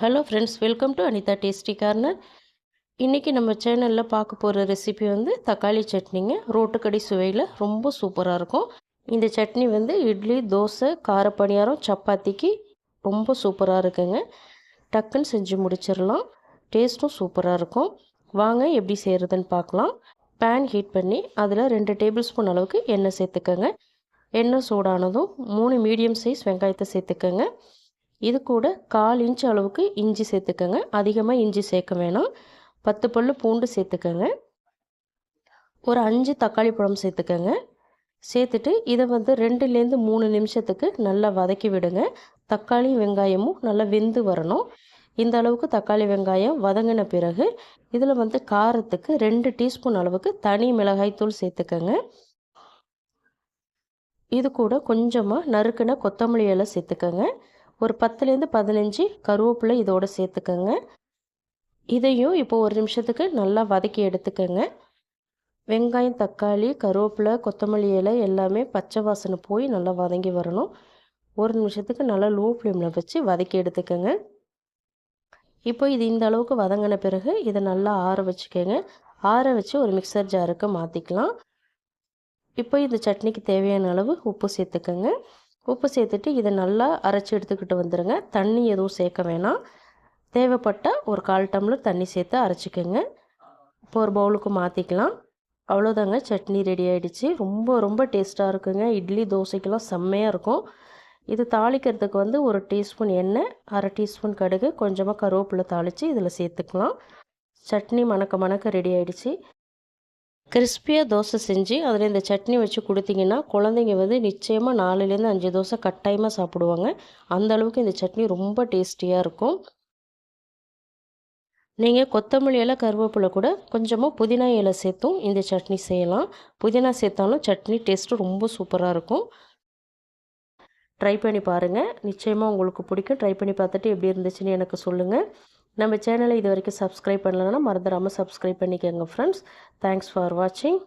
Hello friends welcome to Anitha tasty corner இன்றைக்கி நம்ம சேனலில் பார்க்க போகிற ரெசிபி வந்து தக்காளி சட்னிங்க. ரோட்டுக்கடி சுவையில் ரொம்ப சூப்பராக இருக்கும். இந்த சட்னி வந்து இட்லி தோசை காரப்பணியாரம் சப்பாத்திக்கு ரொம்ப சூப்பராக இருக்குங்க. டக்குன்னு செஞ்சு முடிச்சிடலாம். டேஸ்ட்டும் சூப்பராக இருக்கும். வாங்க எப்படி செய்கிறதுன்னு பார்க்கலாம். பேன் ஹீட் பண்ணி அதில் ரெண்டு டேபிள் ஸ்பூன் அளவுக்கு எண்ணெய் சேர்த்துக்கோங்க. எண்ணெய் சூடானதும் மூணு மீடியம் சைஸ் வெங்காயத்தை சேர்த்துக்கோங்க. இது கூட கால் இன்ச் அளவுக்கு இஞ்சி சேர்த்துக்கோங்க. அதிகமாக இஞ்சி சேர்க்க வேணாம். பத்து பல்லு பூண்டு சேர்த்துக்கோங்க. ஒரு அஞ்சு தக்காளி பழம் சேர்த்துக்கோங்க. சேர்த்துட்டு இதை வந்து ரெண்டுலேருந்து மூணு நிமிஷத்துக்கு நல்லா வதக்கி விடுங்க. தக்காளி வெங்காயமும் நல்லா வெந்து வரணும். இந்த அளவுக்கு தக்காளி வெங்காயம் வதங்கின பிறகு இதில் வந்து காரத்துக்கு ரெண்டு டீஸ்பூன் அளவுக்கு தனி மிளகாய்த்தூள் சேர்த்துக்கோங்க. இது கூட கொஞ்சமாக நறுக்குன கொத்தமல்லி இலை சேர்த்துக்கோங்க. ஒரு பத்துலேருந்து பதினஞ்சு கருவேப்பிலை இதோடு சேர்த்துக்கோங்க. இதையும் இப்போ ஒரு நிமிஷத்துக்கு நல்லா வதக்கி எடுத்துக்கோங்க. வெங்காயம் தக்காளி கருவேப்பிலை கொத்தமல்லி இலை எல்லாமே பச்சை வாசனை போய் நல்லா வதங்கி வரணும். ஒரு நிமிஷத்துக்கு நல்லா லோ ஃப்ளேமில் வச்சு வதக்கி எடுத்துக்கோங்க. இப்போ இது இந்த அளவுக்கு வதங்கின பிறகு இதை நல்லா ஆற வச்சுக்கோங்க. ஆற வச்சு ஒரு மிக்சர் ஜாருக்கு மாற்றிக்கலாம் இப்போ இந்த சட்னிக்கு தேவையான அளவு உப்பு சேர்த்துக்கோங்க. உப்பு சேர்த்துட்டு இதை நல்லா அரைச்சி எடுத்துக்கிட்டு வந்துடுங்க தண்ணி எதுவும் சேர்க்க வேணாம். தேவைப்பட்டால் ஒரு கால் டம்ளர் தண்ணி சேர்த்து அரைச்சிக்கோங்க. இப்போ ஒரு பவுலுக்கு மாற்றிக்கலாம் அவ்வளோதாங்க. சட்னி ரெடி ஆகிடுச்சு ரொம்ப ரொம்ப டேஸ்ட்டாக இருக்குங்க. இட்லி தோசைக்கெல்லாம் செம்மையாக இருக்கும். இது தாளிக்கிறதுக்கு வந்து ஒரு டீஸ்பூன் எண்ணெய் அரை டீஸ்பூன் கடுகு கொஞ்சமாக கருவேப்பிலை தாளித்து இதில் சேர்த்துக்கலாம். சட்னி மணக்க மணக்க ரெடி ஆகிடுச்சு கிறிஸ்பியாக தோசை செஞ்சு அதில் இந்த சட்னி வச்சு கொடுத்தீங்கன்னா குழந்தைங்க வந்து நிச்சயமாக நாலுலேருந்து அஞ்சு தோசை கட்டாயமாக சாப்பிடுவாங்க. அந்த அளவுக்கு இந்த சட்னி ரொம்ப டேஸ்டியாக இருக்கும். நீங்கள் கொத்தமல்லி இலை கருவேப்பிலை கூட கொஞ்சமாக புதினா இலை சேர்த்தும் இந்த சட்னி செய்யலாம். புதினா சேர்த்தாலும் சட்னி டேஸ்ட்டு ரொம்ப சூப்பராக இருக்கும். ட்ரை பண்ணி பாருங்கள் நிச்சயமாக உங்களுக்கு பிடிக்கும். ட்ரை பண்ணி பார்த்துட்டு எப்படி இருந்துச்சுன்னு எனக்கு சொல்லுங்கள் நம்ம சேனலை இது வரைக்கும் சப்ஸ்கிரைப் பண்ணலன்னா மறந்துடாமல் சப்ஸ்கிரைப் பண்ணிக்கோங்க ஃப்ரெண்ட்ஸ் தேங்க்ஸ் ஃபார் வாட்சிங்